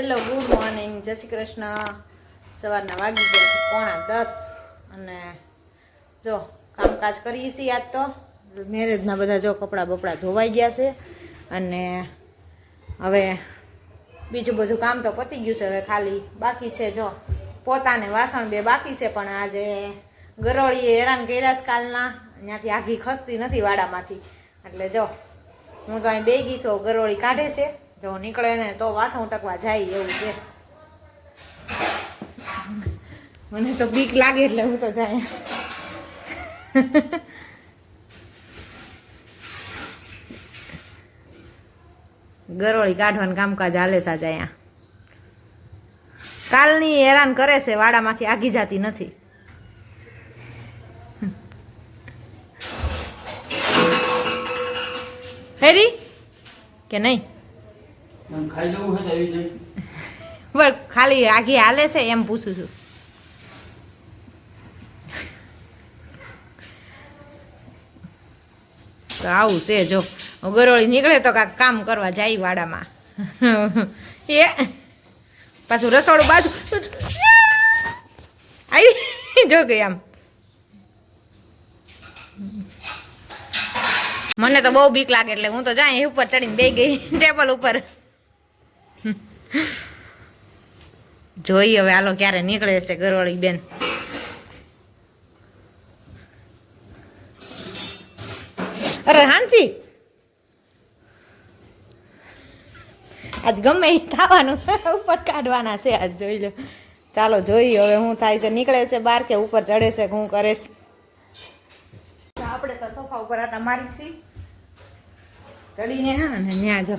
Hello good morning જય શ્રી કૃષ્ણ. સવારના વાગી ગયા છે પોણા દસ અને જો કામકાજ કરીએ છીએ આજ તો. મેરેજના બધા જો કપડાં બપડા ધોવાઈ ગયા છે અને હવે બીજું બધું કામ તો પતી ગયું છે. હવે ખાલી બાકી છે જો પોતાને વાસણ બે બાકી છે, પણ આજે ગરોળીએ હેરાન કર્યા કાલના. ત્યાંથી આઘી ખસતી નથી વાડામાંથી. એટલે જો હું તો અહીં બેગી છું, ગરોળી કાઢે છે. જો નીકળે ને તો વાસણ ઉટકવા જાય એવું છે. મને તો બીક લાગે એટલે હું તો જાય. ગરોળી કાઢવાનું કામકાજ હાલે સાજા અહીંયા. કાલની હેરાન કરે છે, વાડામાંથી આગી જાતી નથી. હેરી? કે નહીં? ખાઈ જવું હોય આવી જાય પણ ખાલી આઘી હાલે છે એમ પૂછું છું. તો આવું છે જો. ગરોળી નીકળે તો કાંક કામ કરવા જાય વાડામાં. એ પાછું રસોડું બાજુ. આવી. જો ગઈ આમ. મને તો બહુ બીક લાગે એટલે હું તો જાય ઉપર ચડીને બે ગઈ, ટેબલ ઉપર. જોઈ હવે હાલો ક્યારે નીકળે છે ગરોળી બેન. અરે હાંચી આજ ગમે એ થવાનું ઉપર કાઢવાના છે, આજ જોઈ લો. ચાલો જોઈએ હવે હું થાય છે, નીકળે છે બહાર કે ઉપર ચડે છે, હું કરે છે. આપણે તો સોફા ઉપર આટા મારી છીએ. ચડીને હા ને ત્યાં જો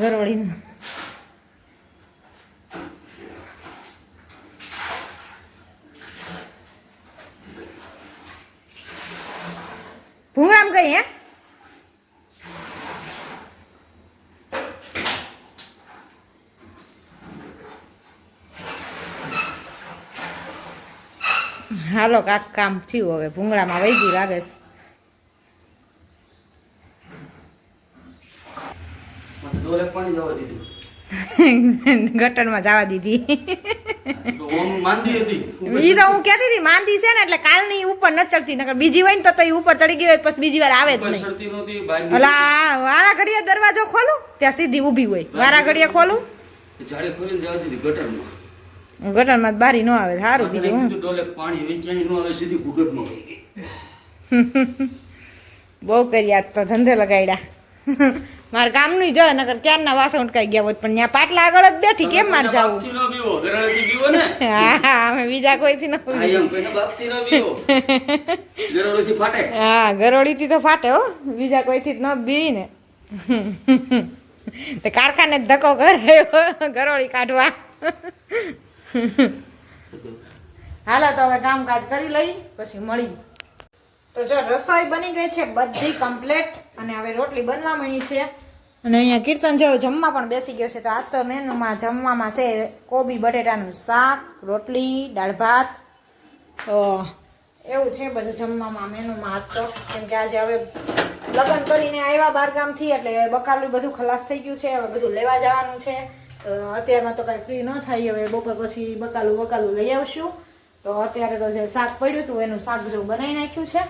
ગરોળીનું ભૂંગળામ કઈ હે? હાલો કાક કામ થયું હવે. ભૂંગળામાં વહી ગયું લાગે ગટરમાં જવા દીધી. ઈ તો હું કહેતી હતી માંદી છે ને એટલે કાલની ઉપર ન ચડતી નકર બીજી હોય ને તો તો ઈ ઉપર ચડી ગઈ હોય પછી બીજી વાર આવે જ નહીં. અલા વારા ઘડીએ દરવાજો ખોલું ત્યાં સીધી ઊભી હોય. વારા. ઘડીએ ખોલું. જાડે ખોલીને જવા દીધી ગટરમાં. ગટરમાં બારી ન આવે સારું બીજું હું. ડોલે પાણી હવે ક્યાંય ન આવે સીધી ભૂગર્ભમાં વહી ગઈ. બહુ કર્યા તો ધંધે લગાડ્યા. મારા ગામનું જ નગર ક્યારના વાસણ ઉટકાઈ ગયા હોત પણ ત્યાં પાટલા આગળ જ બેઠી કેમ માર જાવું? હા અમે બીજા કોઈથી ન હા ગરાળેથી ફાટે? હા ગરોળીથી તો ફાટે હો. બીજા કોઈથી ન બીવી ને. તે કારખાને જ ધક્કો કરે ગરોળી કાઢવા. હાલો તો હવે કામકાજ કરી લઈ પછી મળી. તો જો રસોઈ બની ગઈ છે બધી કમ્પ્લેટ અને હવે રોટલી બનવા મળી છે. અને અહીંયા કીર્તન જો જમવા પણ બેસી ગયો છે, તો આજ તો મેનુમાં જમવામાં છે કોબી, બટેટાનું શાક, રોટલી, દાળ ભાત. તો એવું છે બધું જમવામાં મેનુમાં આજ તો. કેમ કે આજે હવે લગ્ન કરીને આવ્યા બારગામથી, એટલે બકાલું બધું ખલાસ થઈ ગયું છે, હવે બધું લેવા જવાનું છે. તો અત્યારમાં તો કાંઈ ફ્રી ન થાય, હવે બપોર પછી બકાલું બકાલું લઈ આવશું. તો અત્યારે તો જે શાક પડ્યું હતું, એનું શાક જેવું બનાવી નાખ્યું છે.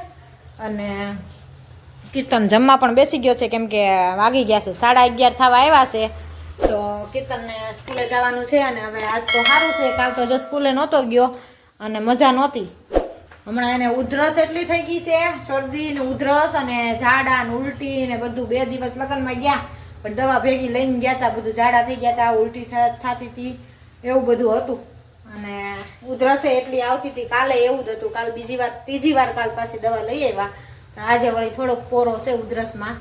અને કીર્તન જમવા પણ બેસી ગયો છે, કેમ કે વાગી ગયા છે. સાડા અગિયાર થવા આવ્યા છે. તો કીર્તનને સ્કૂલે જવાનું છે અને હવે આજ તો સારું છે. કાલ તો જો સ્કૂલે નહોતો ગયો અને મજા નહોતી. હમણાં એને ઉધરસ એટલી થઈ ગઈ છે, શરદી ને ઉધરસ અને ઝાડા ને ઉલટી ને બધું બે દિવસ લગ્નમાં ગયા, પણ દવા ભેગી લઈને ગયા હતા બધું ઝાડા થઈ ગયા હતા ઉલટી થતી હતી એવું બધું હતું. અને ઉધરસે એટલી આવતી હતી કાલે એવું જ હતું. કાલ બીજી વાર, ત્રીજી વાર કાલ પાછી દવા લઈ આવ્યા. આજે વળી થોડોક પોરો છે ઉધરસમાં.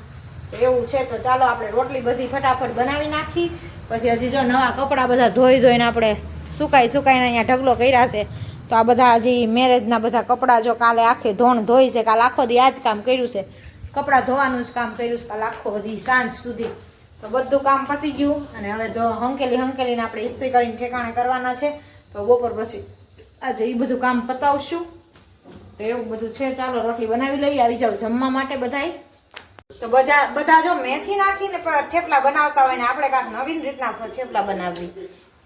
એવું છે, તો ચાલો આપણે રોટલી બધી ફટાફટ બનાવી નાખી. પછી હજી જો નવા કપડાં બધા ધોઈ ધોઈને આપણે સુકાઈ સુકાઈને અહીંયા ઢગલો કર્યા છે, તો આ બધા હજી મેરેજના બધા કપડાં જો કાલે આખે ધોણ ધોઈ છે, કાલે આખો દી આ જ કામ કર્યું છે. કપડાં ધોવાનું જ કામ કર્યું છે, કાલે આખો દી સાંજ સુધી. તો બધું કામ પતી ગયું અને હવે જો હંકેલી હંકેલીને આપણે ઇસ્ત્રી કરીને ઠેકાણે કરવાના છે, તો બપોર પછી આજે એ બધું કામ પતાવશું. તો એવું બધું છે, ચાલો રોટલી બનાવી લઈએ, આવી જાવ જમવા માટે બધાય. તો બધા બધા જો મેથી નાખીને થેપલા બનાવતા હોય ને, આપણે કાંઈક નવીન રીતના થેપલા બનાવવી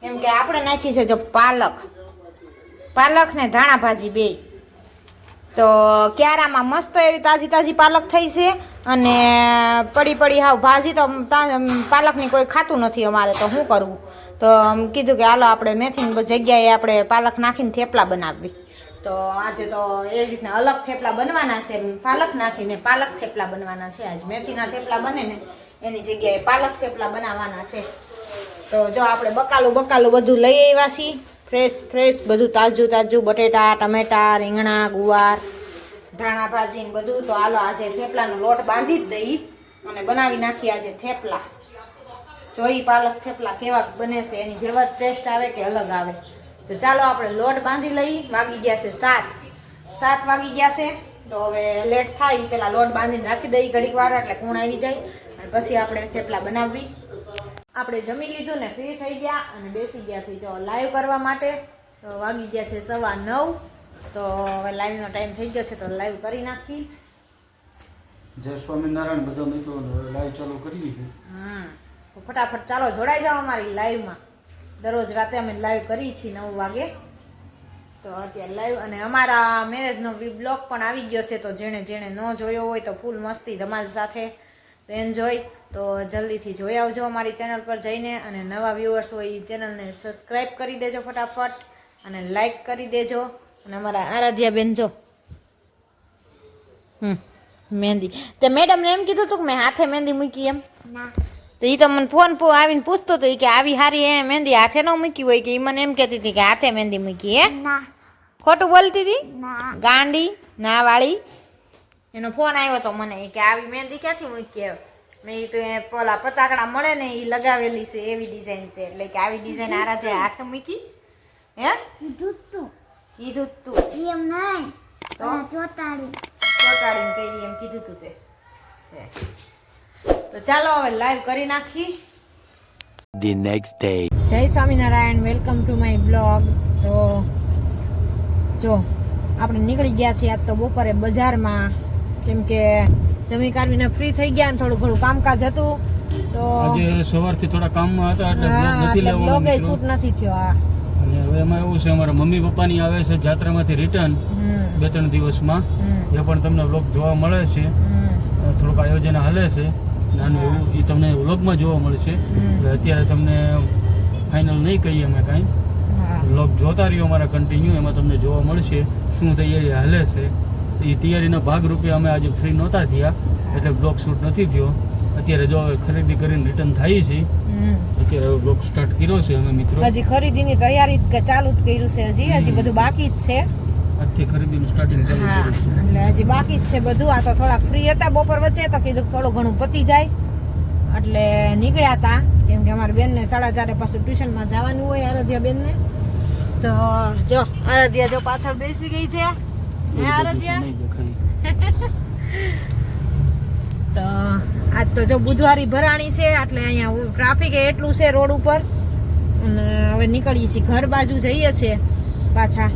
એમ કે આપણે નાખી છે જો પાલક. પાલક ને ધાણા ભાજી બે. તો ક્યારામાં મસ્ત એવી તાજી તાજી પાલક થઈ છે અને પડી પડી હાવ ભાજી તો પાલકની કોઈ ખાતું નથી અમારે, તો શું કરવું તો કીધું કે હાલો આપણે મેથીની જગ્યાએ આપણે પાલક નાખીને થેપલા બનાવવી તો આજે તો એ રીતના અલગ થેપલા બનવાના છે પાલક નાખીને, પાલક થેપલા બનવાના છે આજ. મેથીના થેપલા બને ને, એની જગ્યાએ પાલક થેપલા બનાવવાના છે. તો જો આપણે બકાલું બકાલું બધું લઈ આવ્યા છીએ. ફ્રેશ ફ્રેશ બધું તાજું તાજું, બટેટા, ટમેટા, રીંગણા, ગુવાર, ધાણા ભાજી બધું. તો હાલો આજે થેપલાનો લોટ બાંધી જ દઈ અને બનાવી નાખીએ આજે થેપલા. જોઈ પાલક થેપલા કેવા બને છે, એની જેવા ટેસ્ટ આવે કે અલગ આવે. તો ચાલો આપણે લોટ બાંધી લઈ વાગી ગયા છે સાત. સાત વાગી ગયા છે તો હવે લેટ થાય પેલા લોટ બાંધીને રાખી દઈ ઘડીક વાર એટલે કૂણ આવી જાય. અને પછી આપણે થેપલા બનાવવી. આપણે જમી લીધું ને ફ્રી થઈ ગયા અને બેસી ગયા છે જો લાઈવ કરવા માટે તો વાગી ગયા છે સવા નવ. તો હવે લાઈવનો ટાઈમ થઈ ગયો છે તો લાઈવ કરી નાખી જય સ્વામિનારાયણ બધા મિત્રો લાઈવ ચાલુ કરી છીએ હમ તો ફટાફટ ચાલો જોડાઈ જાઓ અમારી લાઈવમાં દરરોજ રાતે અમે લાઈવ કરીએ છીએ નવ વાગે. તો અત્યારે લાઈવ અને અમારા મેરેજનો બ્લોગ પણ આવી ગયો છે, તો જેણે જેણે ન જોયો હોય તો ફૂલ મસ્તી ધમાલ સાથે તો એન્જોય તો જલ્દીથી જોઈ આવજો અમારી ચેનલ પર જઈને અને નવા વ્યૂઅર્સ હોય એ ચેનલને સબસ્ક્રાઈબ કરી દેજો ફટાફટ અને લાઈક કરી દેજો. અને અમારા આરાધ્યા બેન જો. હમ, મહેંદી. તે મેડમને એમ કીધું હતું કે મેં હાથે મહેંદી મૂકી એમ? ના. તો એ તો મને ફોન આવીને પૂછતો હતો કે આવી હારી એ મહેંદી હાથે ન મૂકી હોય કે એ મને એમ કહેતી હતી કે હાથે મહેંદી મૂકી હે? ખોટું બોલતી હતી? ગાંડી ના વાળી એનો ફોન આવ્યો તો મને કે આવી મહેંદી ક્યાંથી મૂકી હવે? મેં તો એ પેલા પતાકડા મળે ને એ લગાવેલી છે એવી ડિઝાઇન છે. એટલે કે આવી ડિઝાઇન આરાધે હાથે મૂકી હે? કીધું તું કીધું તું એમ નહીં. ચોટાડી ચોટાડીને કહી એમ કીધું તું તે. તો ચાલો હવે લાઈવ કરી નાખી. The next day. જય Swaminarayan welcome to my blog તો જો આપણે નીકળી ગયા છીએ આજ તો બપોરે બજારમાં. કેમ કે જમી કાઢવીને ફ્રી થઈ ગયા ને થોડું ઘણું કામકાજ હતું. તો આજે સવારથી થોડા કામમાં હતા એટલે બ્લોગ નથી લેવાનો બ્લોગ. શૂટ નથી થયો આ અને હવે એમાં એવું છે અમારા મમ્મી પપ્પાની આવે છે જાત્રામાંથી રિટર્ન બે ત્રણ દિવસમાં. એ પણ તમને બ્લોગ જોવા મળે છે. થોડુંક આયોજન હાલે છે. નાનું એવું એ તમને વ્લોગમાં જોવા મળશે. એટલે અત્યારે તમને ફાઇનલ નહીં કહીએ અમે કાંઈ. વ્લોગ જોતા રહ્યો અમારા કન્ટિન્યુ એમાં તમને જોવા મળશે શું તૈયારી હાલે છે. એ તૈયારીના ભાગરૂપે અમે આજે ફ્રી નહોતા થયા એટલે બ્લોગ શૂટ નથી થયો. અત્યારે જો હવે ખરીદી કરીને રિટર્ન થાય છે. અત્યારે હવે બ્લોગ સ્ટાર્ટ કર્યો છે અમે મિત્રો. હજી ખરીદીની તૈયારી કે ચાલુ જ કર્યું છે હજી. હજી બધું બાકી જ છે. આજથી ખરીદીનું સ્ટાર્ટિંગ ચાલુ કર્યું છે. એટલે હજી બાકી જ છે બધું. આ તો થોડા ફ્રી હતા. બપોર વચ્ચે તો કીધું થોડું ઘણું પતી જાય. એટલે નીકળ્યા હતા કેમ કે અમારી બેનને સાડા ચારે પાછું ટ્યુશનમાં જવાનું હોય આરાધ્યા બેનને તો જો આરાધ્યા જો પાછળ બેસી ગઈ છે. આરાધ્યા? તો આજ તો જો બુધવારી ભરાણી છે એટલે અહીંયા ટ્રાફિક એટલું છે રોડ ઉપર. અને હવે નીકળીએ છીએ ઘર બાજુ જઈએ છીએ પાછા.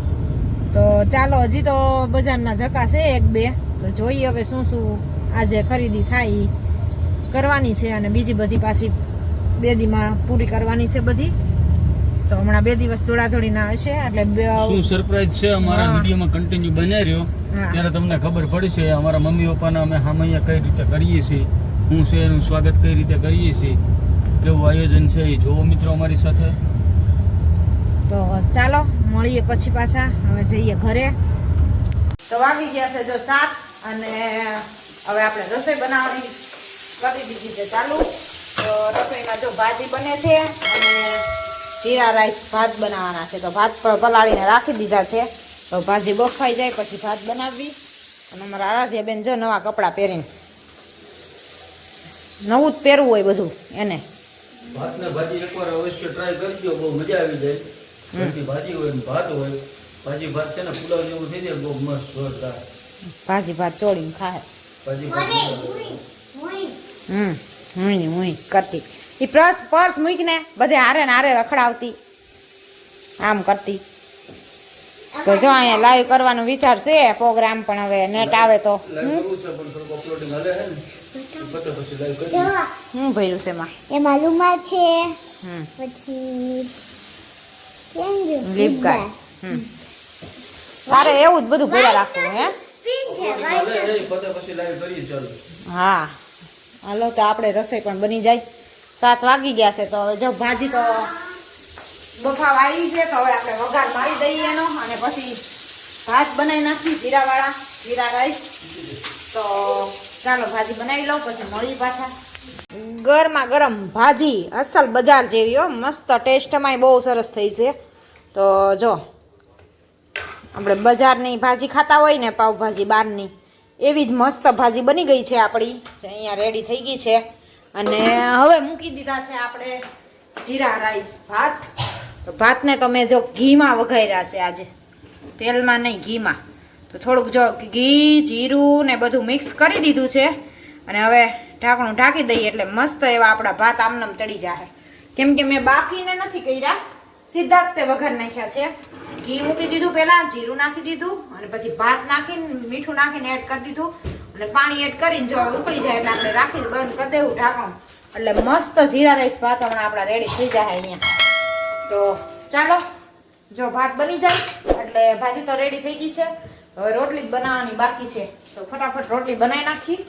ચાલો હજી તો બજારના ધક્કા છે એક બે. તો જોઈએ હવે શું શું આજે ખરીદી થાય કરવાની છે અને બીજી બધી પાછી બેદીમાં પૂરી કરવાની છે બધી. તો હમણાં બે દિવસ દોડાદોડીના હશે એટલે શું સરપ્રાઈઝ છે? અમારા વિડીયોમાં કન્ટિન્યુ બને રહ્યો. હા. ત્યારે તમને ખબર પડશે અમારા મમ્મી પપ્પાના અમે હામૈયા કઈ રીતે કરીએ છીએ શું છે એનું સ્વાગત કઈ રીતે કરીએ છીએ કેવું આયોજન છે એ જોવો મિત્રો અમારી સાથે. તો ચાલો, મળીએ પછી પાછા. હવે જઈએ ઘરે. તો વાગી ગયા છે જો સાત અને હવે આપણે રસોઈ બનાવવાની કરી દીધી છે ચાલુ. તો રસોઈમાં જો ભાજી બને છે અને જીરા રાઈસ ભાત બનાવવાના છે. તો ભાત પલાળીને રાખી દીધા છે. તો ભાજી બફાઈ જાય પછી ભાત બનાવવી. અને અમારા આરાધ્યા બેન જો નવા કપડાં પહેરીને નવું જ પહેરવું હોય બધું એને. ભાતને ભાજી એકવાર અવશ્ય ટ્રાય કરજો બહુ મજા આવી જાય. ઘરથી ભાજી હોય ને ભાત હોય ભાજી ભાત છે ને પુલાવ જેવું થઈ જાય બહુ મસ્ત જોરદાર. ભાજી ભાત ચોળીને ખાય. ભાજી હમ હું હું કરતી. એ પર્સ પર્સ મૂકીને બધે હારે ને હારે રખડાવતી. આમ કરતી. તો જો અહીંયા લાઈવ કરવાનો વિચાર છે પ્રોગ્રામ પણ હવે નેટ આવે તો. હું ભર્યું છે એમાં? એમાં લુમા છે. હમ. પછી લીપ ગાર્ડ તારે એવું જ બધું ભર્યા રાખવું હે? હા. હાલો તો આપણે રસોઈ પણ બની જાય. સાત વાગી ગયા છે તો હવે જો ભાજી તો બફા વાળી છે તો હવે આપણે વઘાર મારી દઈએ એનો અને પછી ભાત બનાવી નાખી જીરાવાળા જીરા રાઈસ. તો ચાલો ભાજી બનાવી લઉં પછી મળી પાછા. ગરમા ગરમ ભાજી અસલ બજાર જેવી હો. મસ્ત ટેસ્ટમાંય બહુ સરસ થઈ છે. તો જો, આપણે બજારની ભાજી ખાતા હોય ને, પાઉંભાજી બહારની એવી જ મસ્ત ભાજી બની ગઈ છે આપણી. જે અહીંયા રેડી થઈ ગઈ છે. અને હવે મૂકી દીધા છે આપણે જીરા રાઈસ ભાત. તો ભાતને તો મેં જો ઘીમાં વઘાર્યા છે આજે. તેલમાં નહીં, ઘીમાં. તો થોડુંક જો ઘી, જીરું ને બધું મિક્સ કરી દીધું છે. અને હવે ઢાંકણું ઢાંકી દઈએ એટલે મસ્ત એવા આપણા ભાત આમનામ ચડી જાય કેમ કે મેં બાફીને નથી કર્યા, સીધા જ તે વઘાર નાખ્યા છે. ઘી મૂકી દીધું પહેલાં, જીરું નાખી દીધું, અને પછી ભાત નાખીને, મીઠું નાખીને એડ કરી દીધું. અને પાણી એડ કરીને જો ઉકળી જાય એટલે આપણે રાખી બંધ કરી દેવું ઢાંકણું. એટલે મસ્ત જીરા રાઈસ ભાત હમણાં આપણા રેડી થઈ જાય અહીંયા. તો ચાલો, જો ભાત બની જાય, એટલે ભાજી તો રેડી થઈ ગઈ છે. હવે રોટલી જ બનાવવાની બાકી છે. તો ફટાફટ રોટલી બનાવી નાખી.